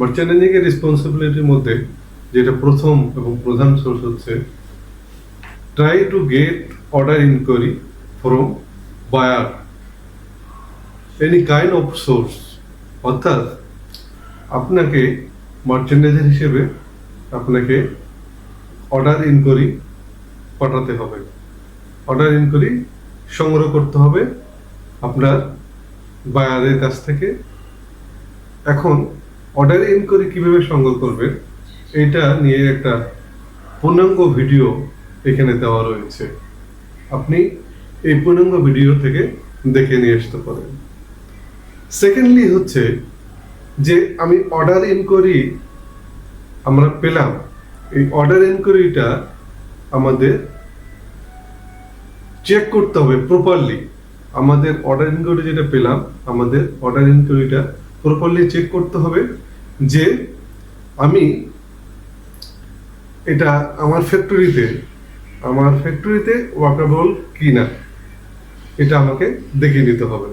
মার্চেন্ডিং এর রেসপন্সিবিলিটির মধ্যে, যেটা প্রথম এবং প্রধান সোর্স হচ্ছে try to get order inquiry from buyer any kind of source অর্থাৎ, আপনাকে মার্চেন্ডাইজার হিসেবে আপনাকে অর্ডার ইনকোয়ারি পাঠাতে হবে। অর্ডার ইনকোয়ারি সংগ্রহ করতে হবে আপনার বায়ারের কাছ থেকে। এখন অর্ডার ইনকোয়ারি কীভাবে সংগ্রহ করবেন এটা নিয়ে একটা পূর্ণাঙ্গ ভিডিও এখানে দেওয়া রয়েছে। আপনি এই পূর্ণাঙ্গ ভিডিও থেকে দেখে নিয়ে আসতে পারেন। সেকেন্ডলি হচ্ছে যে আমি অর্ডার ইনকোয়ারি আমরা পেলাম। এই অর্ডার ইনকোয়ারিটা আমাদের চেক করতে হবে প্রপারলি আমাদের অর্ডার ইনকোয়ারি যেটা পেলাম, আমাদের অর্ডার ইনকোয়ারিটা প্রপারলি চেক করতে হবে যে আমি এটা আমার ফ্যাক্টরিতে আমার ফ্যাক্টরিতে ওয়াকাবল কি না এটা আমাকে দেখে নিতে হবে।